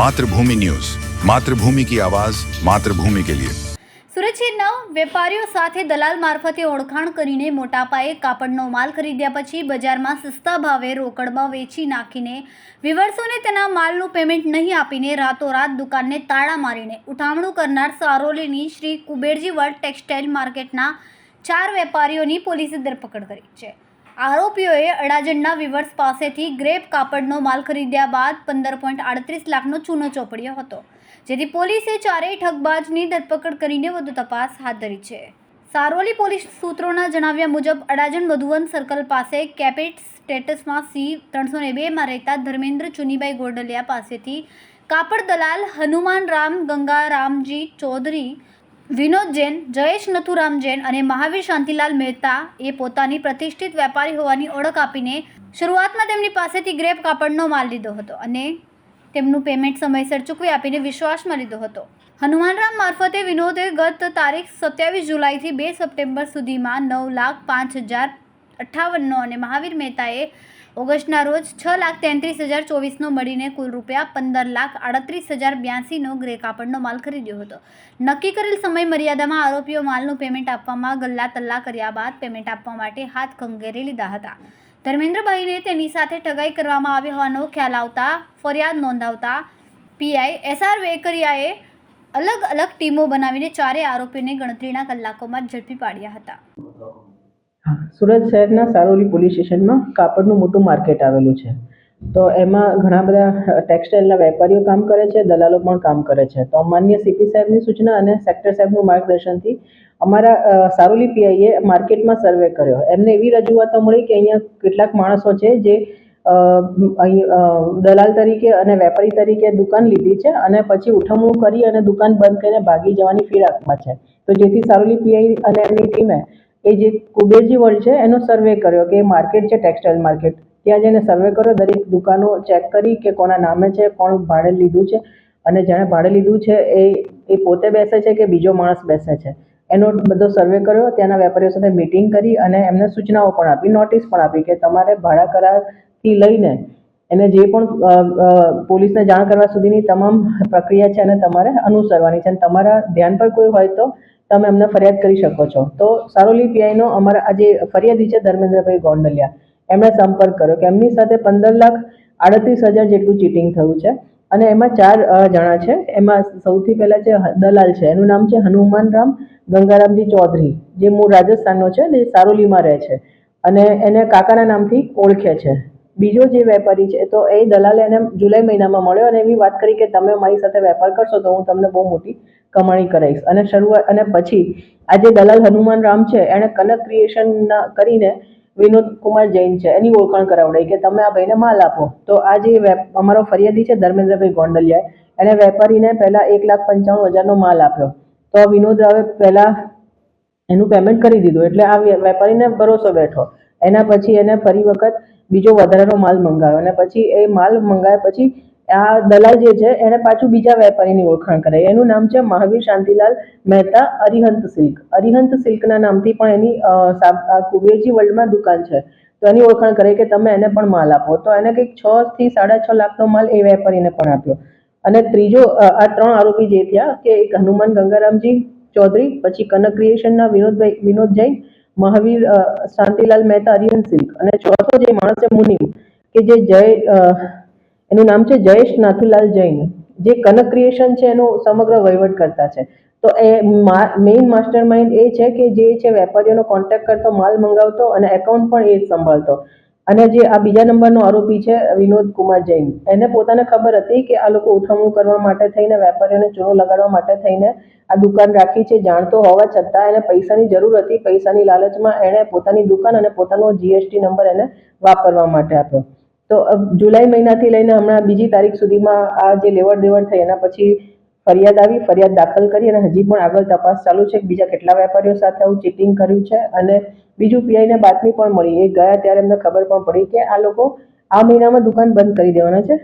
Mathrubhumi news. Mathrubhumi કી આવાજ, માતૃભૂમિ કે લિયે. સુરત શહેરના વેપારીઓ સાથે દલાલ મારફતે ઓળખાણ કરીને મોટા પાયે કાપડનો માલ ખરીદ્યા પછી બજારમાં સસ્તા ભાવે રોકડમાં વેચી નાખીને વિવર્સોને તેના માલનું પેમેન્ટ નહીં આપીને રાતોરાત દુકાનને તાળા મારીને ઉઠામણું કરનાર સારોલીની શ્રી કુબેરજી વર્લ્ડ ટેક્સટાઇલ માર્કેટના ચાર વેપારીઓની પોલીસે ધરપકડ કરી છે. આરોપીઓએ અડાજણના વિવર્સ પાસેથી ગ્રેપ કાપડનો માલ ખરીદ્યા બાદ પંદર પોઈન્ટ આડત્રીસ લાખનો ચૂનો ચોપડ્યો હતો, જેથી પોલીસે ચારેય ઠગબાજની ધરપકડ કરીને વધુ તપાસ હાથ ધરી છે. સારોલી પોલીસ સૂત્રોના જણાવ્યા મુજબ, અડાજણ મધુવન સર્કલ પાસે કેપેટ સ્ટેટસમાં સી ત્રણસો ને બેમાં રહેતા ધર્મેન્દ્ર ચુનીભાઈ ગોડલિયા પાસેથી કાપડ દલાલ હનુમાન રામ ગંગારામજી ચૌધરી વિનોદ જૈન, જયેશ નથુરામ જૈન અને મહાવીર શાંતિલાલ મહેતા એ પોતાની પ્રતિષ્ઠિત વેપારી હોવાની ઓળખ આપીને શરૂઆતમાં તેમની પાસેથી ગ્રેપ કાપડનો માલ લીધો હતો અને તેમનું પેમેન્ટ સમયસર ચૂકવી આપીને વિશ્વાસમાં લીધો હતો. હનુમાનરામ મારફતે વિનોદે ગત તારીખ સત્યાવીસ જુલાઈથી બે સપ્ટેમ્બર સુધીમાં નવ લાખ પાંચ હજાર અઠ્ઠાવનનો અને મહાવીર મહેતાએ ઓગસ્ટના રોજ છ લાખ તેત્રીસ હજાર ચોવીસનો મળીને કુલ રૂપિયા પંદર લાખ આડત્રીસ હજાર બ્યાસીનો ગ્રે કાપડનો માલ ખરીદ્યો હતો. નક્કી કરેલ સમય મર્યાદામાં આરોપીઓ માલનું પેમેન્ટ આપવામાં ગલ્લા તલ્લા કર્યા બાદ પેમેન્ટ આપવા માટે હાથ ખંગેરી લીધા હતા. ધર્મેન્દ્રભાઈને તેની સાથે ઠગાઈ કરવામાં આવી હોવાનો ખ્યાલ આવતા, ફરિયાદ નોંધાવતા પીઆઈ એસઆર વેકરિયાએ અલગ અલગ ટીમો બનાવીને ચારે આરોપીને ગણતરીના કલાકોમાં ઝડપી પાડ્યા હતા. સુરત શહેરના સારોલી પોલીસ સ્ટેશનમાં કાપડનું મોટું માર્કેટ આવેલું છે. તો એમાં ઘણા બધા ટેક્સટાઇલના વેપારીઓ કામ કરે છે, દલાલો પણ કામ કરે છે. તો માન્ય સીપી સાહેબની સૂચના અને સેક્ટર સાહેબનું માર્ગદર્શનથી અમારા સારોલી પીઆઈએ માર્કેટમાં સર્વે કર્યો. એમને એવી રજૂઆતો મળી કે અહીંયા કેટલાક માણસો છે જે દલાલ તરીકે અને વેપારી તરીકે દુકાન લીધી છે અને પછી ઉઠમણું કરી અને દુકાન બંધ કરીને ભાગી જવાની ફિરાકમાં છે. તો જેથી સારોલી પીઆઈ અને એમની ટીમે એ જે કુબેરજી વર્લ્ડ છે, એનો સર્વે કર્યો કે માર્કેટ છે ટેક્સટાઇલ માર્કેટ ત્યાં જઈને સર્વે કર્યો, દરેક દુકાનો ચેક કરી કે કોના નામે છે, કોણ ભાડે લીધું છે. અને જેણે ભાડે લીધું છે, એ એ પોતે બેસે છે કે બીજો માણસ બેસે છે. એનો બધો સર્વે કર્યો, ત્યાંના વેપારીઓ સાથે મિટિંગ કરી અને એમને સૂચનાઓ પણ આપી નોટિસ પણ આપી કે તમારે ભાડા કરારથી લઈને એને જે પણ પોલીસને જાણ કરવા સુધીની તમામ પ્રક્રિયા છે અને તમારે અનુસરવાની છે અને તમારા ધ્યાન પર કોઈ હોય તો તમે અમને ફરિયાદ કરી શકો છો. તો સારોલી પીઆઈનો અમારા આજે ફરિયાદી છે ધર્મેન્દ્રભાઈ ગોંડલિયા, એમણે સંપર્ક કર્યો કે એમની સાથે પંદર લાખ આડત્રીસ હજાર જેટલું ચીટિંગ થયું છે અને એમાં ચાર જણા છે. એમાં સૌથી પહેલાં જે દલાલ છે, એનું નામ છે હનુમાન રામ ગંગારામજી ચૌધરી, જે મૂળ રાજસ્થાનનો છે ને સારોલીમાં રહે છે અને એને કાકાના નામથી ઓળખે છે. બીજો જે વેપારી છે, તો એ દલાલ એને જુલાઈ મહિનામાં મળ્યો અને એવી વાત કરી કે તમે મારી સાથે વેપાર કરશો તો હું તમને બહુ મોટી કમાણી કરાવીશ. અને શરૂઆત, અને પછી આ જે દલાલ હનુમાન રામ છે, એણે કનક ક્રિએશનના કરીને વિનોદ કુમાર જૈન છે, એની ઓળખાણ કરાવડાવી કે તમે આ ભાઈને માલ આપો. તો આ જે અમારો ફરિયાદી છે ધર્મેન્દ્રભાઈ ગોંડલિયાએ, એણે વેપારીને પહેલા એક લાખ પંચાણું હજારનો માલ આપ્યો. તો વિનોદ રાવે પહેલા એનું પેમેન્ટ કરી દીધું. એટલે આ વેપારીને ભરોસો બેઠો. એના પછી એને ફરી વખત બીજો વધારાનો માલ મંગાવ્યો. અને પછી એ માલ મંગાવ્યા પછી આ દલાલ જે છે એણે પાછું બીજા વેપારીની ઓળખાણ કરાઈ. એનું નામ છે મહાવીર શાંતિલાલ મહેતા અરિહંત સિલ્ક. અરિહંત સિલ્કના નામથી પણ એની કુબેરજી વર્લ્ડમાં દુકાન છે. તો એની ઓળખાણ કરે કે તમે એને પણ માલ આપો. તો એને કંઈક છ થી સાડા છ લાખનો માલ એ વેપારીને પણ આપ્યો. અને ત્રીજો આ ત્રણ આરોપી જે થયા, કે એક હનુમાન ગંગારામજી ચૌધરી, પછી કનક ક્રિએશનના વિનોદભાઈ, વિનોદ જૈન મહાવીર શાંતિલાલ મહેતા, અરિહંત સિલ્ક અને ચોથો જે માણસ છે મુનિમ કે જે જય એનું નામ છે જયેશ નાથુલાલ જૈન, જે કનક ક્રિએશન છે એનો સમગ્ર વહીવટ કરતા છે. તો એ મેઇન માસ્ટર માઇન્ડ એ છે કે જે છે વેપારીઓનો કોન્ટેક્ટ કરતો, માલ મંગાવતો અને એકાઉન્ટ પણ એ જ સંભાળતો. અને જે આ બીજા નંબરનો આરોપી છે, વિનોદ કુમાર જૈન, એને પોતાને ખબર હતી કે આ લોકો ઉઠમણું કરવા માટે થઈને વેપારીઓને ચૂનો લગાડવા માટે થઈને આ દુકાન રાખી છે, જાણતો હોવા છતાં એને પૈસાની જરૂર હતી, પૈસાની લાલચમાં એણે પોતાની દુકાન અને પોતાનો જીએસટી નંબર એને વાપરવા માટે આપ્યો. તો જુલાઈ મહિનાથી લઈને હમણાં બીજી તારીખ સુધીમાં આ જે લેવડ દેવડ થઈ એના પછી ફરિયાદ આવી, ફરિયાદ દાખલ કરી અને હજી પણ આગળ તપાસ ચાલુ છે. બીજા કેટલા વેપારીઓ સાથે આવું ચીટિંગ કર્યું છે અને બીજું પીઆઈને બાતમી પણ મળી. એ ગયા ત્યારે એમને ખબર પણ પડી કે આ લોકો આ મહિનામાં દુકાન બંધ કરી દેવાના છે.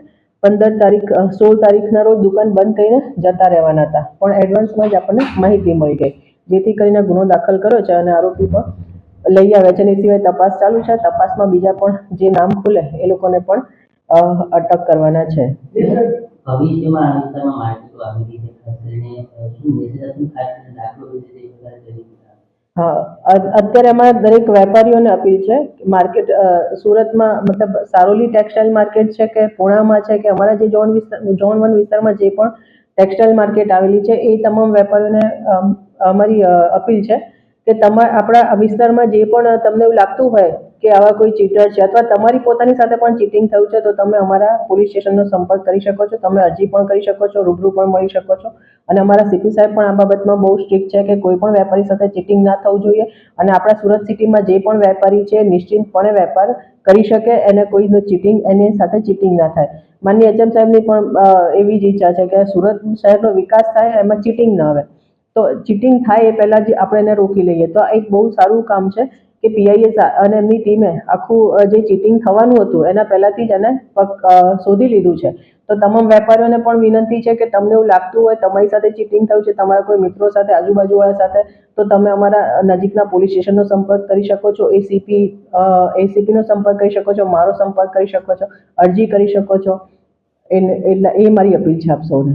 પંદર તારીખ સોળ તારીખના રોજ દુકાન બંધ કરીને જતા રહેવાના હતા. પણ એડવાન્સમાં જ આપણને માહિતી મળી ગઈ. જેથી કરીને ગુનો દાખલ કર્યો છે અને આરોપી પણ લઈ આવે છે અને એ સિવાય તપાસ ચાલુ છે. તપાસમાં બીજા પણ જે નામ ખુલે, એ લોકોને પણ અટક કરવાના છે. ભવિષ્યમાં આ વિસ્તારમાં માર્કેટો આવેલી છે ખાસ કરીને શું મેસેજ આપીને ખાસ કરીને દાખલો વિશે હા અત્યારે અમારા દરેક વેપારીઓને અપીલ છે માર્કેટ સુરતમાં મતલબ સારોલી ટેક્સટાઇલ માર્કેટ છે કે પુણામાં છે કે અમારા જે ઝોન વિસ્તાર ઝોન વન વિસ્તારમાં જે પણ ટેક્સટાઇલ માર્કેટ આવેલી છે, એ તમામ વેપારીઓને અમારી અપીલ છે કે તમારા આપણા વિસ્તારમાં જે પણ તમને એવું લાગતું હોય કે આવા કોઈ ચીટર છે અથવા તમારી પોતાની સાથે પણ ચીટિંગ થયું છે તો તમે અમારા પોલીસ સ્ટેશનનો સંપર્ક કરી શકો છો. તમે અરજી પણ કરી શકો છો, રૂબરૂ પણ મળી શકો છો. અને અમારા સીપી સાહેબ પણ આ બાબતમાં બહુ સ્ટ્રિક્ટ છે કે કોઈ પણ વેપારી સાથે ચીટિંગ ના થવું જોઈએ અને આપણા સુરત સિટીમાં જે પણ વેપારી છે નિશ્ચિંતપણે વેપાર કરી શકે એને કોઈનું ચીટિંગ એની સાથે ચીટિંગ ના થાય. માનનીય એચએમ સાહેબની પણ એવી જ ઈચ્છા છે કે સુરત શહેરનો વિકાસ થાય એમાં ચીટિંગ ન આવે. તો ચીટિંગ થાય એ પહેલાં જ આપણે એને રોકી લઈએ. તો આ એક બહુ સારું કામ છે કે પીઆઈએસ અને એમની ટીમે આખું જે ચીટિંગ થવાનું હતું, એના પહેલાંથી જ એને શોધી લીધું છે. તો તમામ વેપારીઓને પણ વિનંતી છે કે તમને એવું લાગતું હોય, તમારી સાથે ચીટિંગ થયું છે, તમારા કોઈ મિત્રો સાથે, આજુબાજુવાળા સાથે, તો તમે અમારા નજીકના પોલીસ સ્ટેશનનો સંપર્ક કરી શકો છો એસીપી એસીપીનો સંપર્ક કરી શકો છો, મારો સંપર્ક કરી શકો છો, અરજી કરી શકો છો. એ મારી અપીલ છે આપ સૌને.